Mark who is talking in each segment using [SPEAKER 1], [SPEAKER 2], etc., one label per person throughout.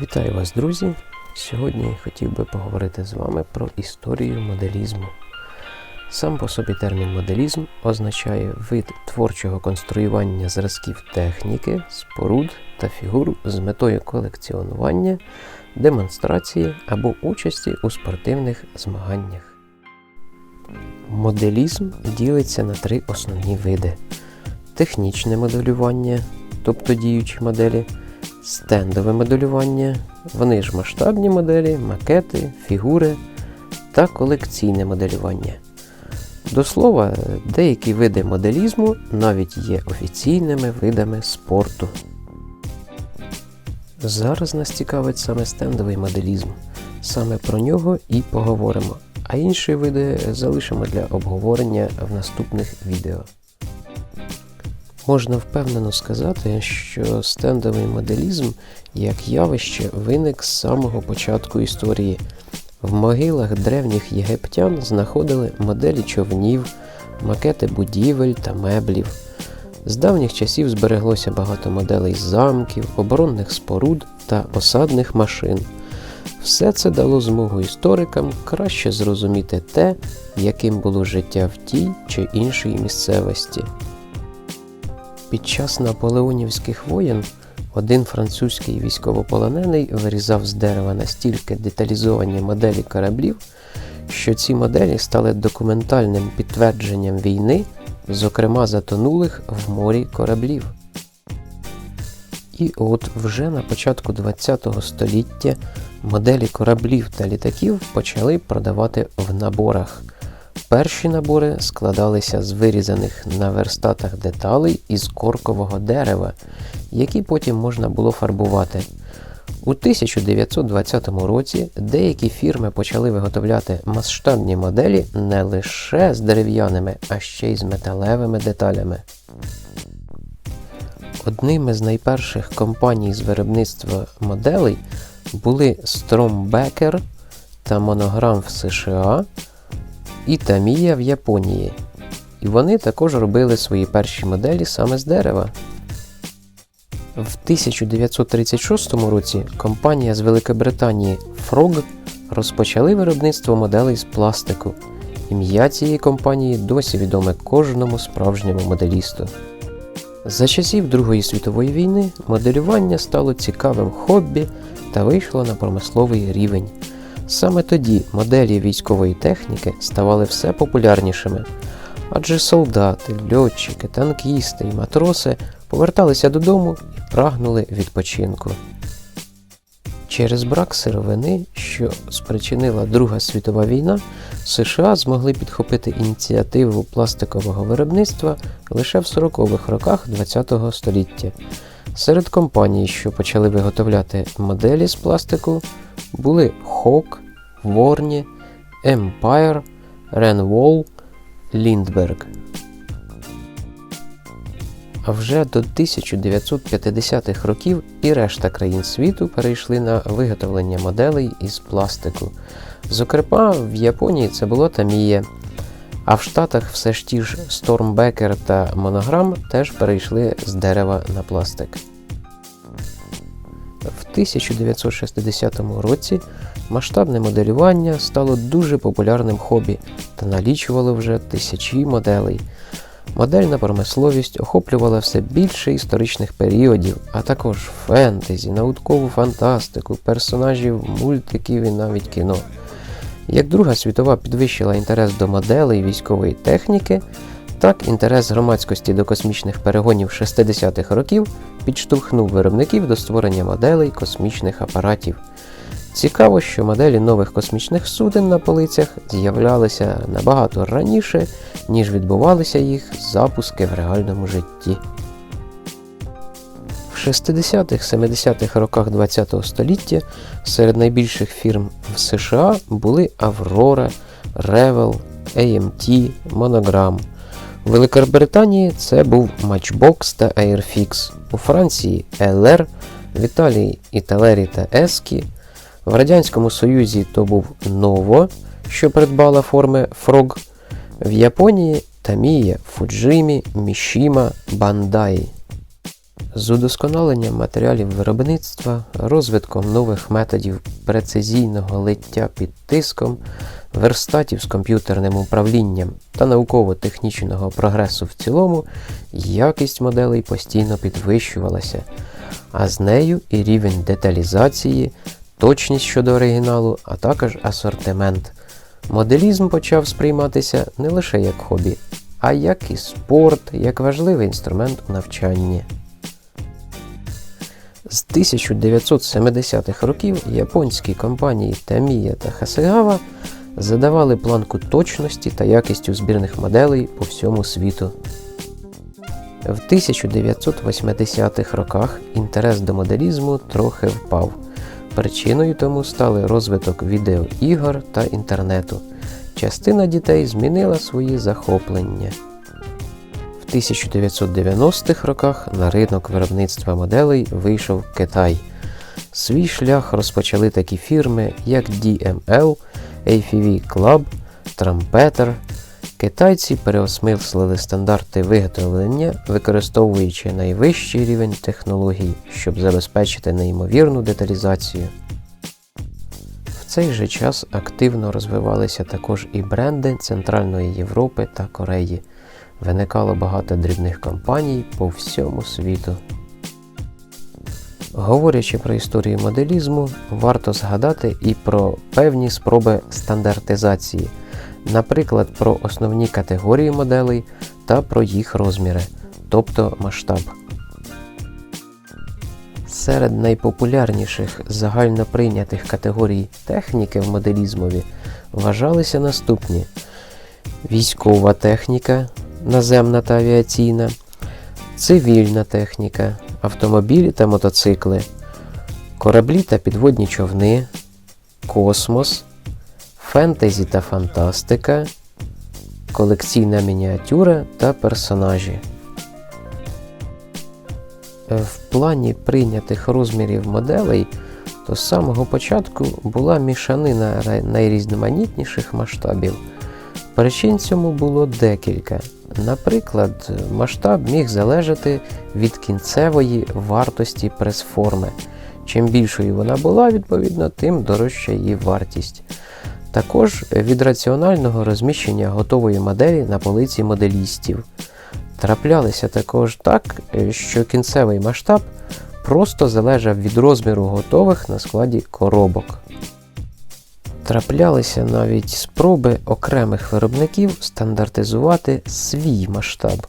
[SPEAKER 1] Вітаю вас, друзі! Сьогодні хотів би поговорити з вами про історію моделізму. Сам по собі термін моделізм означає вид творчого конструювання зразків техніки, споруд та фігур з метою колекціонування, демонстрації або участі у спортивних змаганнях. Моделізм ділиться на три основні види: технічне моделювання, тобто діючі моделі стендове моделювання, вони ж масштабні моделі, макети, фігури та колекційне моделювання. До слова, деякі види моделізму навіть є офіційними видами спорту. Зараз нас цікавить саме стендовий моделізм. Саме про нього і поговоримо, а інші види залишимо для обговорення в наступних відео. Можна впевнено сказати, що стендовий моделізм як явище виник з самого початку історії. В могилах древніх єгиптян знаходили моделі човнів, макети будівель та меблів. З давніх часів збереглося багато моделей замків, оборонних споруд та осадних машин. Все це дало змогу історикам краще зрозуміти те, яким було життя в тій чи іншій місцевості. Під час наполеонівських воєн один французький військовополонений вирізав з дерева настільки деталізовані моделі кораблів, що ці моделі стали документальним підтвердженням війни, зокрема затонулих в морі кораблів. І от вже на початку ХХ століття моделі кораблів та літаків почали продавати в наборах. Перші набори складалися з вирізаних на верстатах деталей із коркового дерева, які потім можна було фарбувати. У 1920 році деякі фірми почали виготовляти масштабні моделі не лише з дерев'яними, а ще й з металевими деталями. Одними з найперших компаній з виробництва моделей були Strombecker та Monogram в США і Тамія в Японії. І вони також робили свої перші моделі саме з дерева. В 1936 році компанія з Великобританії Frog розпочали виробництво моделей з пластику. Ім'я цієї компанії досі відоме кожному справжньому моделісту. За часів Другої світової війни моделювання стало цікавим хобі та вийшло на промисловий рівень. Саме тоді моделі військової техніки ставали все популярнішими, адже солдати, льотчики, танкісти і матроси поверталися додому і прагнули відпочинку. Через брак сировини, що спричинила Друга світова війна, США змогли підхопити ініціативу пластикового виробництва лише в 40-х роках ХХ століття. Серед компаній, що почали виготовляти моделі з пластику, були Hawk, Warney, Empire, Renwall, Lindbergh. А вже до 1950-х років і решта країн світу перейшли на виготовлення моделей із пластику. Зокрема, в Японії це було Тамія, а в Штатах все ж ті ж Stormbacker та Monogram теж перейшли з дерева на пластик. В 1960 році масштабне моделювання стало дуже популярним хобі та налічувало вже тисячі моделей. Модельна промисловість охоплювала все більше історичних періодів, а також фентезі, наукову фантастику, персонажів, мультиків і навіть кіно. Як Друга світова підвищила інтерес до моделей військової техніки, так інтерес громадськості до космічних перегонів 60-х років підштовхнув виробників до створення моделей космічних апаратів. Цікаво, що моделі нових космічних суден на полицях з'являлися набагато раніше, ніж відбувалися їх запуски в реальному житті. В 60-70-х роках ХХ століття серед найбільших фірм в США були Aurora, Revell, AMT, Monogram. У Великобританії це був Matchbox та Airfix, у Франції LR, в Італії Італері та Ескі. В Радянському Союзі то був Novo, що придбала форми Frog, в Японії Tamiya, Fujimi, Mishima, Bandai. З удосконаленням матеріалів виробництва, розвитком нових методів прецизійного лиття під тиском, верстатів з комп'ютерним управлінням та науково-технічного прогресу в цілому, якість моделей постійно підвищувалася, а з нею і рівень деталізації, точність щодо оригіналу, а також асортимент. Моделізм почав сприйматися не лише як хобі, а як і спорт, як важливий інструмент у навчанні. З 1970-х років японські компанії Tamiya та Hasegawa задавали планку точності та якістю збірних моделей по всьому світу. В 1980-х роках інтерес до моделізму трохи впав. Причиною тому стали розвиток відеоігор та інтернету. Частина дітей змінила свої захоплення. В 1990-х роках на ринок виробництва моделей вийшов Китай. Свій шлях розпочали такі фірми, як DML, AFV Club, Trumpeter. Китайці переосмислили стандарти виготовлення, використовуючи найвищий рівень технологій, щоб забезпечити неймовірну деталізацію. В цей же час активно розвивалися також і бренди Центральної Європи та Кореї. Виникало багато дрібних компаній по всьому світу. Говорячи про історію моделізму, варто згадати і про певні спроби стандартизації, наприклад, про основні категорії моделей та про їх розміри, тобто масштаб. Серед найпопулярніших загальноприйнятих категорій техніки в моделізмові вважалися наступні: військова техніка, наземна та авіаційна, цивільна техніка, автомобілі та мотоцикли, кораблі та підводні човни, космос, фентезі та фантастика, колекційна мініатюра та персонажі. В плані прийнятих розмірів моделей то з самого початку була мішанина найрізноманітніших масштабів. Причин цьому було декілька. Наприклад, масштаб міг залежати від кінцевої вартості прес-форми. Чим більшою вона була, відповідно, тим дорожча її вартість. Також від раціонального розміщення готової моделі на полиці моделістів. Траплялися також так, що кінцевий масштаб просто залежав від розміру готових на складі коробок. Траплялися навіть спроби окремих виробників стандартизувати свій масштаб.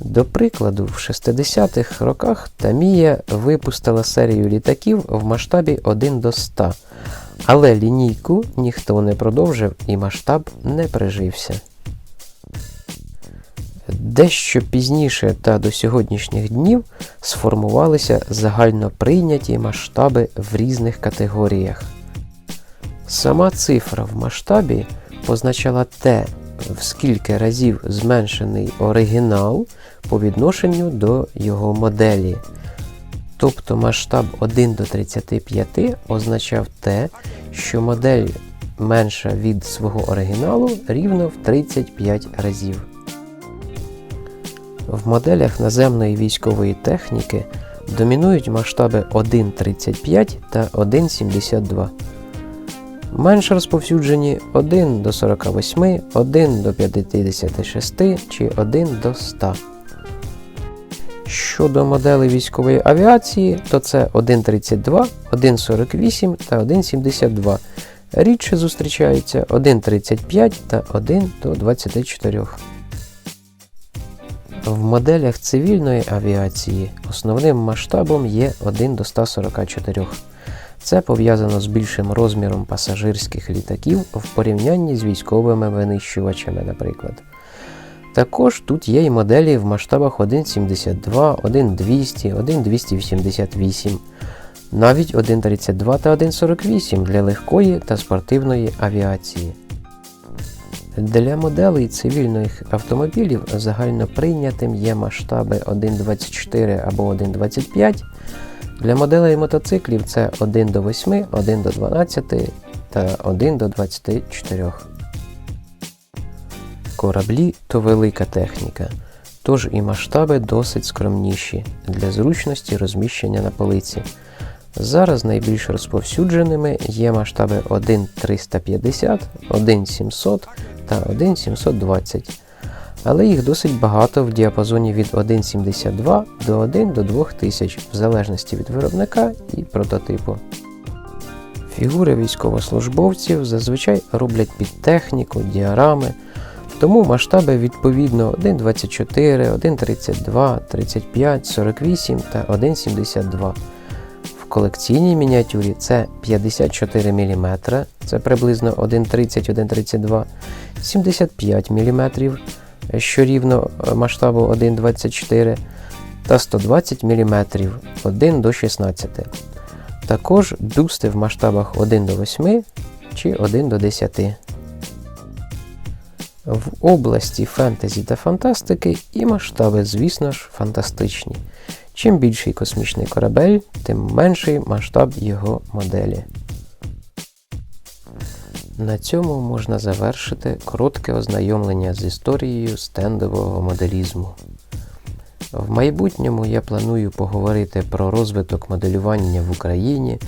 [SPEAKER 1] До прикладу, в 60-х роках Тамія випустила серію літаків в масштабі 1 до 100, але лінійку ніхто не продовжив і масштаб не прижився. Дещо пізніше та до сьогоднішніх днів сформувалися загальноприйняті масштаби в різних категоріях. Сама цифра в масштабі позначала те, в скільки разів зменшений оригінал по відношенню до його моделі. Тобто масштаб 1 до 35 означав те, що модель менша від свого оригіналу рівно в 35 разів. В моделях наземної військової техніки домінують масштаби 1,35 та 1,72. Менш розповсюджені 1 до 48, 1 до 56 чи 1 до 100. Щодо моделей військової авіації, то це 1,32, 1,48 та 1,72. Рідше зустрічаються 1,35 та 1 до 24. В моделях цивільної авіації основним масштабом є 1 до 144. Це пов'язано з більшим розміром пасажирських літаків в порівнянні з військовими винищувачами, наприклад. Також тут є і моделі в масштабах 1,72, 1,200, 1,288, навіть 1,32 та 1,48 для легкої та спортивної авіації. Для моделей цивільних автомобілів загально прийнятим є масштаби 1,24 або 1,25. Для моделей мотоциклів це 1 до 8, 1 до 12 та 1 до 24. Кораблі то велика техніка. тож і масштаби досить скромніші для зручності розміщення на полиці. Зараз найбільш розповсюдженими є масштаби 1,350, 1,700 та 1,720. Але їх досить багато в діапазоні від 1,72 до 1 до 2000 в залежності від виробника і прототипу. Фігури військовослужбовців зазвичай роблять під техніку, діарами, тому масштаби відповідно 1,24, 1,32, 35, 48 та 1,72. В колекційній мініатюрі це 54 мм, це приблизно 1,30-1,32, 75 мм, що рівно е, масштабу 1,24 та 120 мм 1 до 16. Також бюсти в масштабах 1 до 8 чи 1 до 10. В області фентезі та фантастики і масштаби, звісно ж, фантастичні. Чим більший космічний корабель, тим менший масштаб його моделі. На цьому можна завершити коротке ознайомлення з історією стендового моделізму. В майбутньому я планую поговорити про розвиток моделювання в Україні,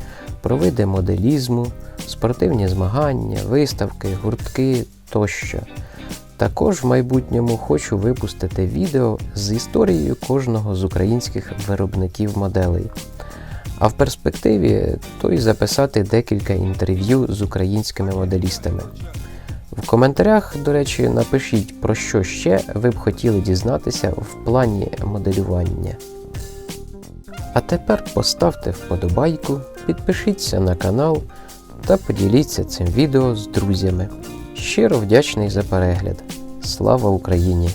[SPEAKER 1] про види моделізму, спортивні змагання, виставки, гуртки тощо. Також в майбутньому хочу випустити відео з історією кожного з українських виробників моделей. А в перспективі то й записати декілька інтерв'ю з українськими моделістами. В коментарях, до речі, напишіть, про що ще ви б хотіли дізнатися в плані моделювання. А тепер поставте вподобайку, підпишіться на канал та поділіться цим відео з друзями. Щиро вдячний за перегляд. Слава Україні!